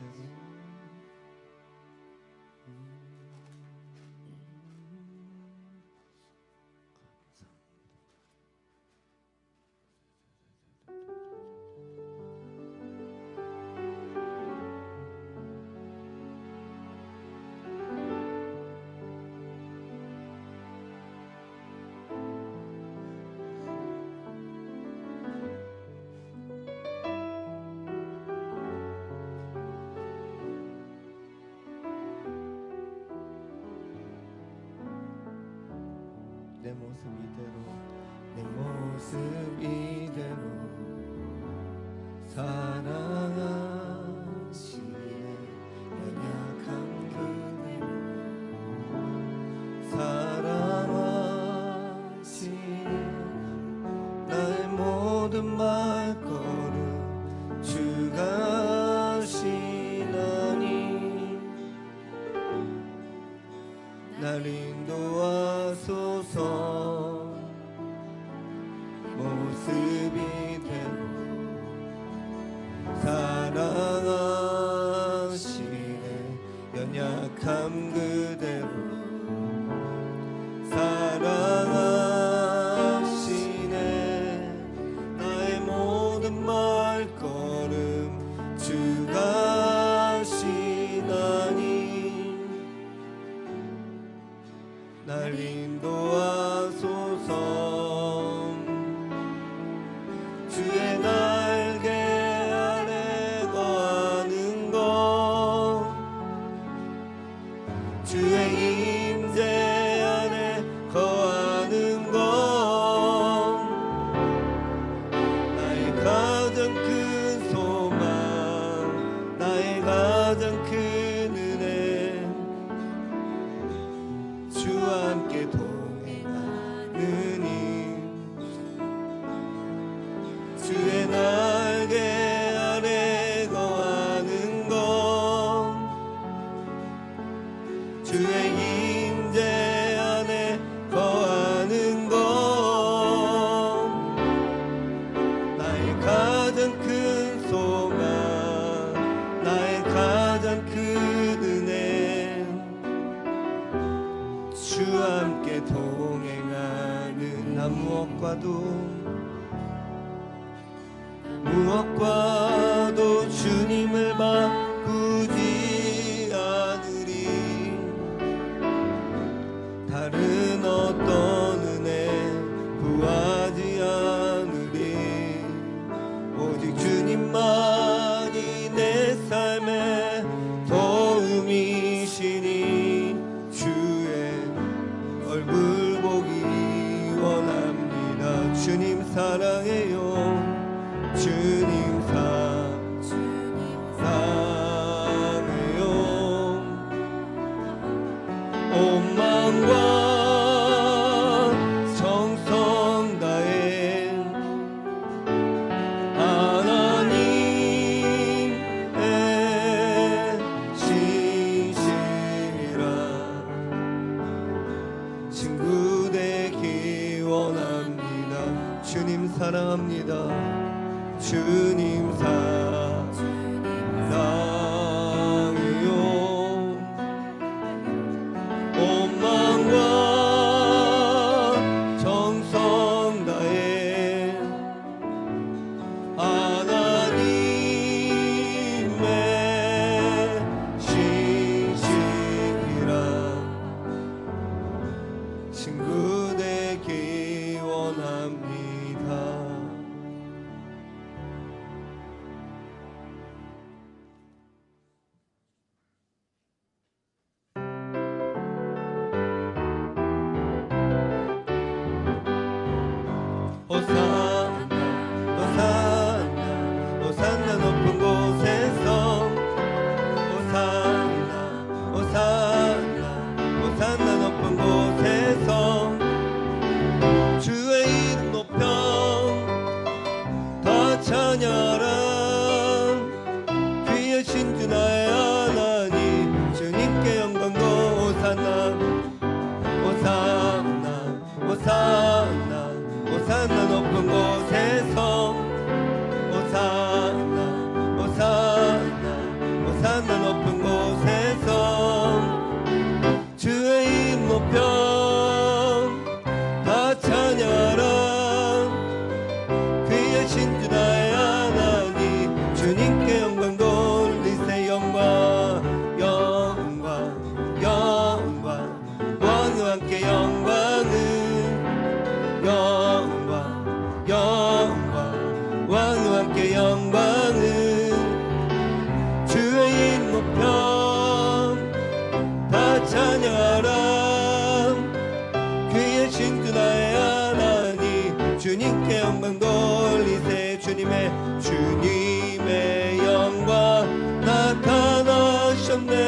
with. 내 모습 이대로 내 모습 이대로 사랑하 연약함 그대로 to 주님 사랑해요. 주님 サンナ」「オサンナの文豪 나타나셨네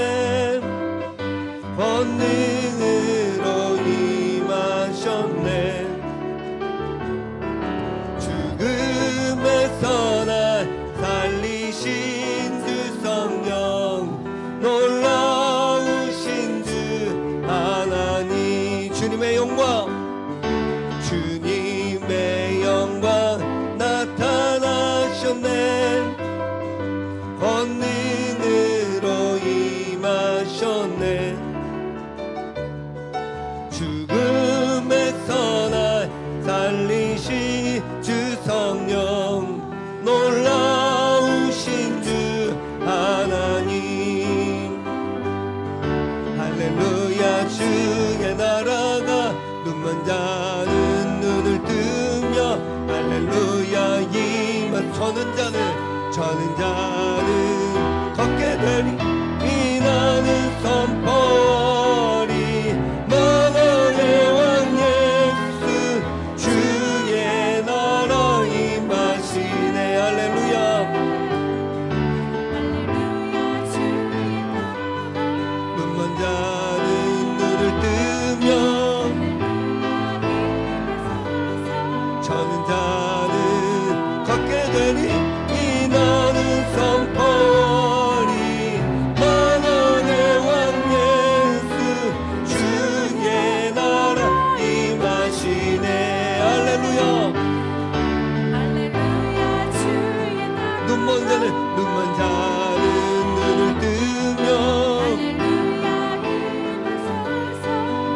서는 자는 저는 자는 걷게 되리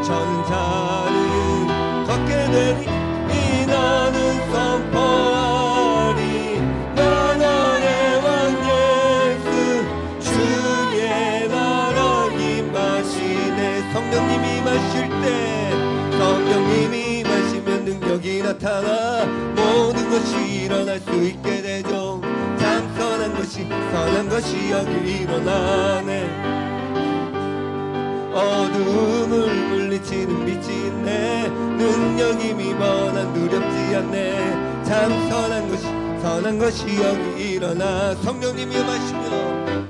자는 걷게 되니 이 나는 선포하리. 만왕의 왕 예수 주의 나라 임하시네. 성령님이 마실 때 성령님이 마시면 능력이 나타나 모든 것이 일어날 수 있게 되죠. 참 선한 것이 선한 것이 여기 일어나네. 어두움을 물리치는 빛이 있네. 능력이 미번한 두렵지 않네. 참 선한 것이 선한 것이 여기 일어나. 성령님이 마시며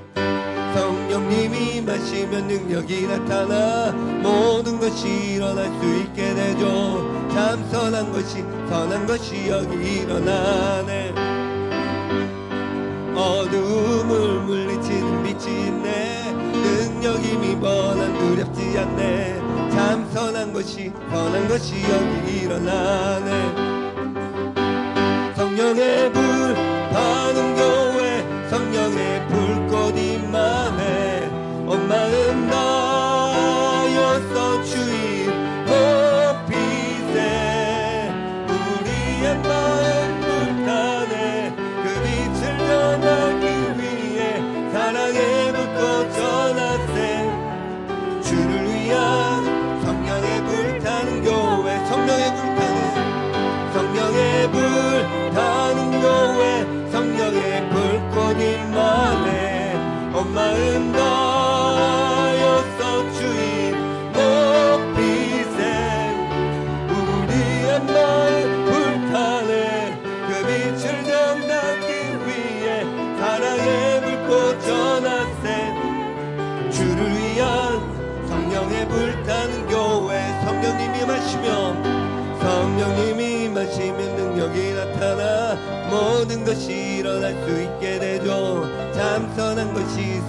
성령님이 마시면 능력이 나타나. 모든 것이 일어날 수 있게 되죠. 참 선한 것이 선한 것이 여기 일어나네. 어두움을 물리치는 빛이 있네. 능력이 미번한 두렵지 않네 것이 선한 것이 여기 일어나네. 성령의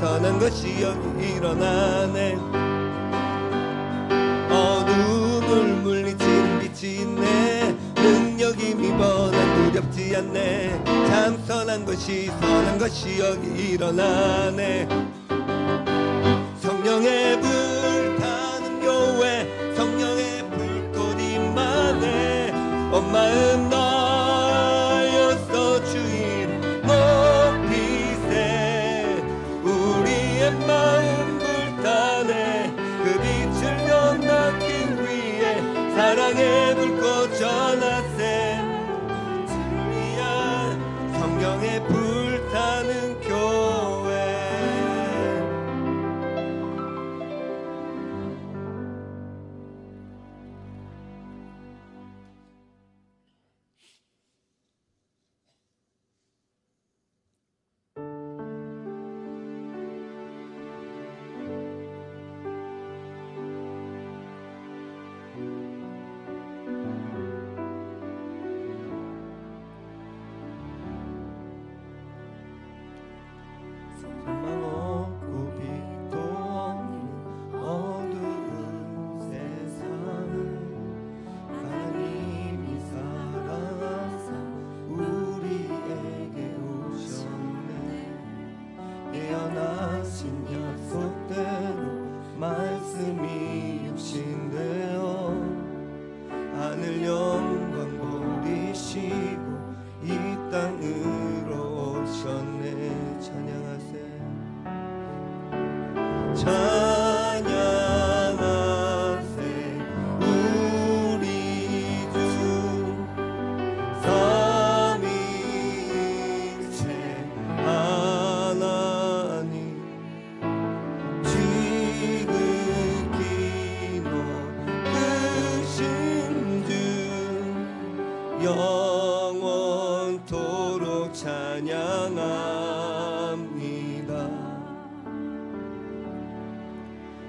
선한 것이 여기 일어나네. 어둠을 물리치는 빛이 있네. 능력이 미번한 두렵지 않네. 참 선한 것이 선한 것이 여기 일어나네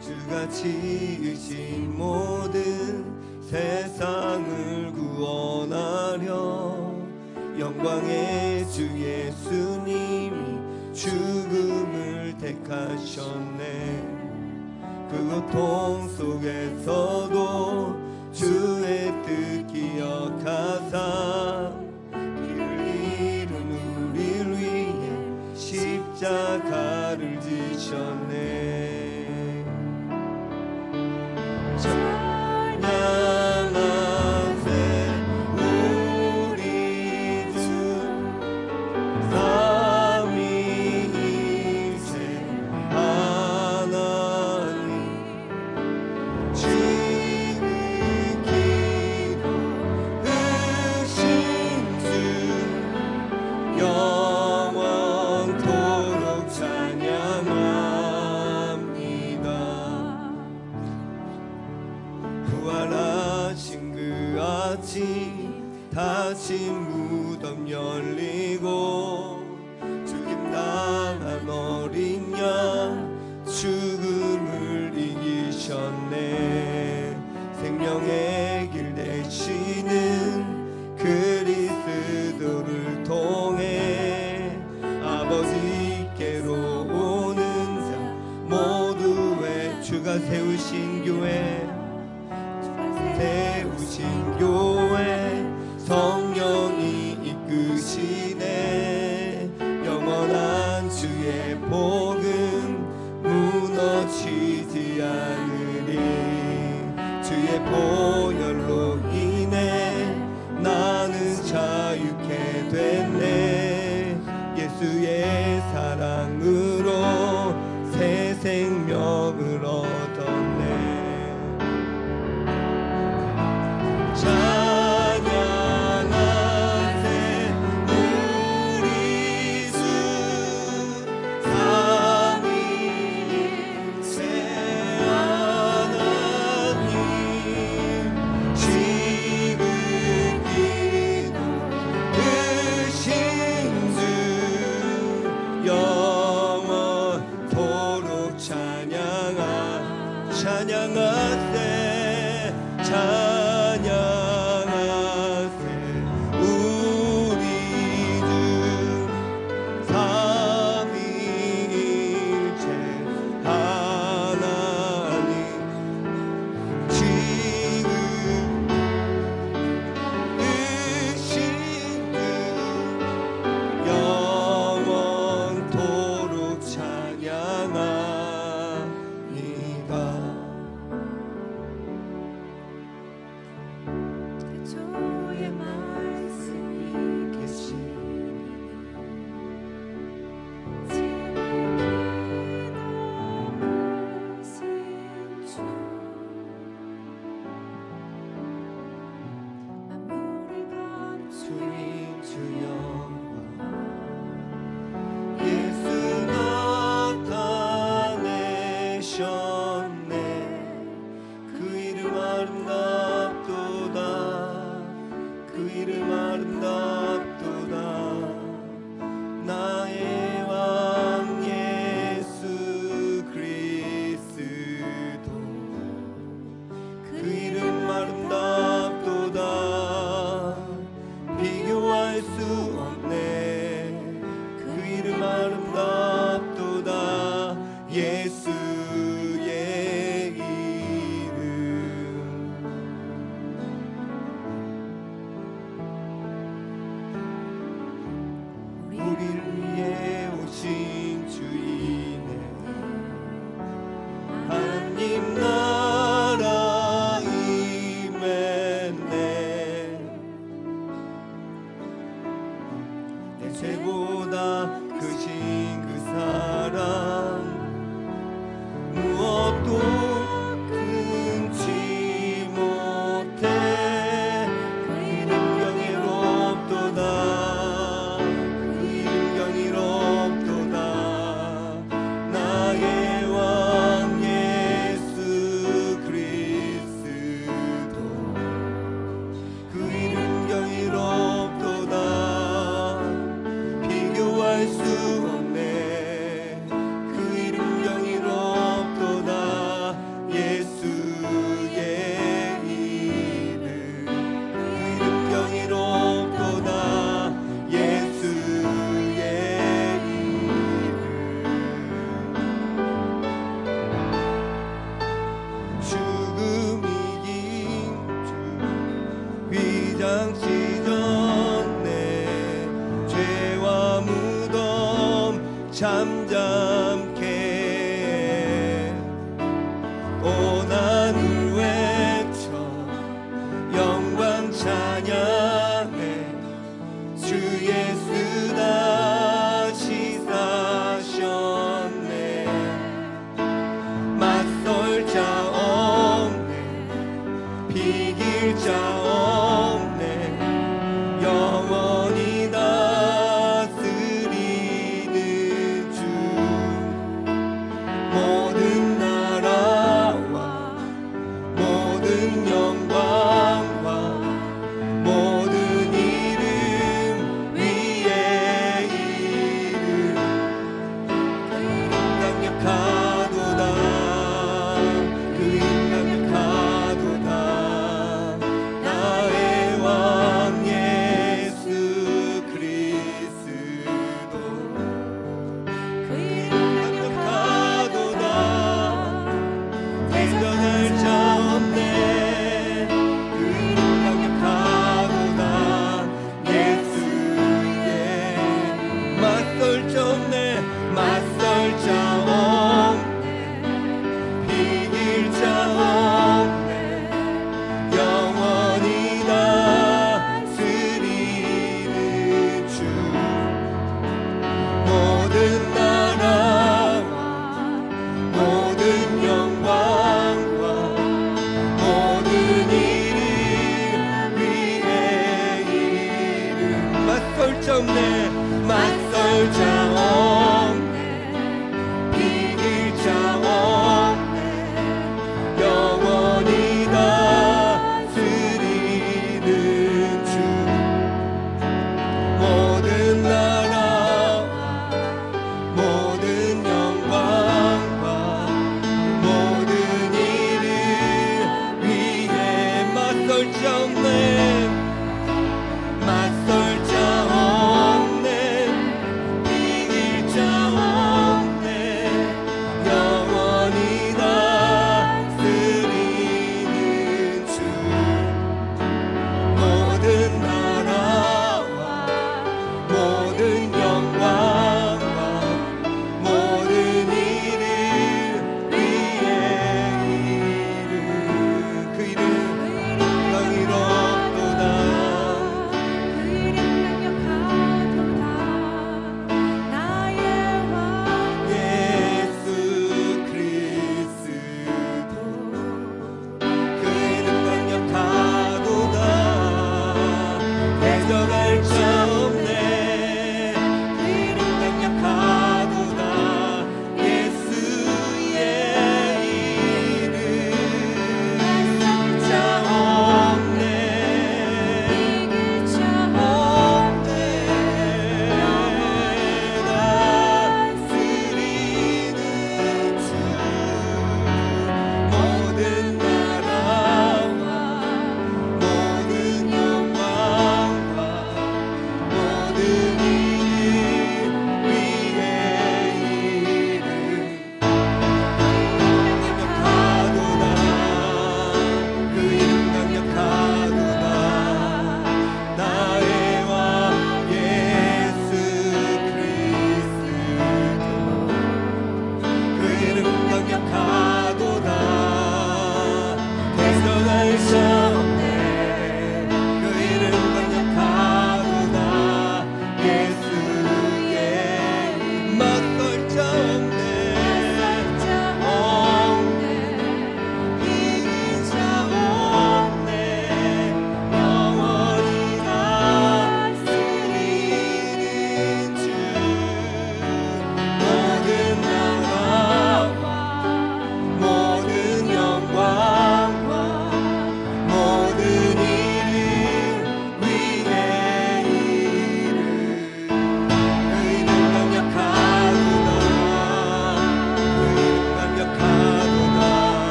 주가 지으신 모든 세상을 구원하려 영광의 주 예수님이 죽음을 택하셨네. 그 고통 속에서도 주 영. 주의 보혈로 인해 나는 자유케 됐네. 예수의 사랑은 잠잠 my third time.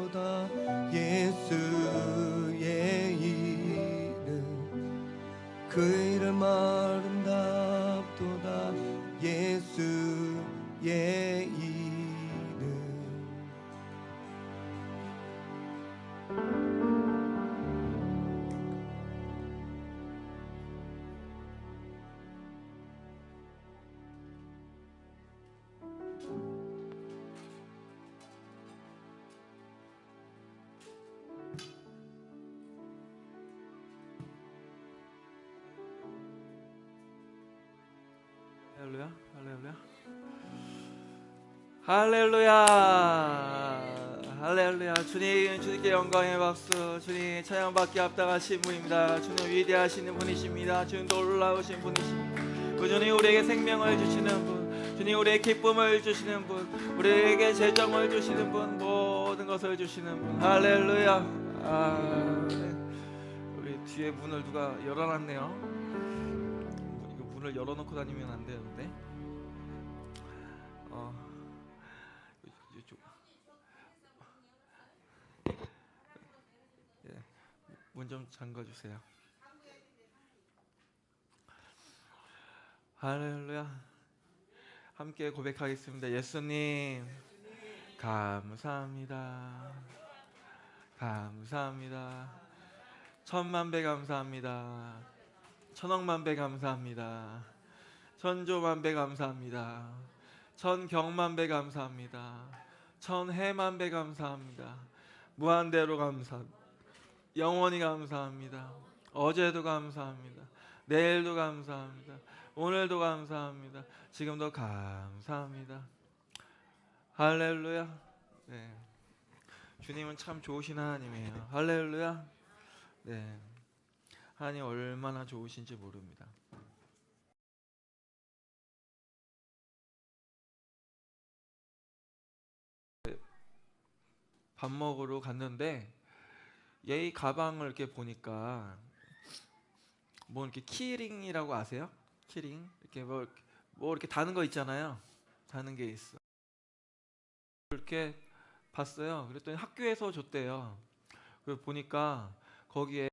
보다 예수의 이름. 그 이름 아름답도다. 예수의 이름 할렐루야, 할렐루야. 주님, 주님께 영광의 박수. 주님 찬양받기 합당하신 분입니다. 주님 위대하시는 분이십니다. 주님 놀라우신 분이십니다. 그 주님 우리에게 생명을 주시는 분, 주님 우리에게 기쁨을 주시는 분, 우리에게 재정을 주시는 분, 모든 것을 주시는 분. 할렐루야. 아, 네. 우리 뒤에 문을 누가 열어놨네요. 이거 문을 열어놓고 다니면 안 되는데. 어, 이쪽. 예, 문 좀 잠궈 주세요. 할렐루야. 함께 고백하겠습니다. 예수님, 감사합니다. 감사합니다. 천만 배 감사합니다. 천억만 배 감사합니다. 천조만 배 감사합니다. 천경만 배 감사합니다. 천해만 배 감사합니다. 무한대로 감사합니다. 영원히 감사합니다. 어제도 감사합니다. 내일도 감사합니다. 오늘도 감사합니다. 지금도 감사합니다. 할렐루야. 네. 주님은 참 좋으신 하나님이에요. 할렐루야. 네. 하나님 얼마나 좋으신지 모릅니다. 밥 먹으러 갔는데 얘 가방을 이렇게 보니까 뭐 이렇게 키링이라고 아세요? 키링 이렇게 뭐, 뭐 이렇게 다는 거 있잖아요. 다는 게 있어. 이렇게 봤어요. 그랬더니 학교에서 줬대요. 그 보니까 거기에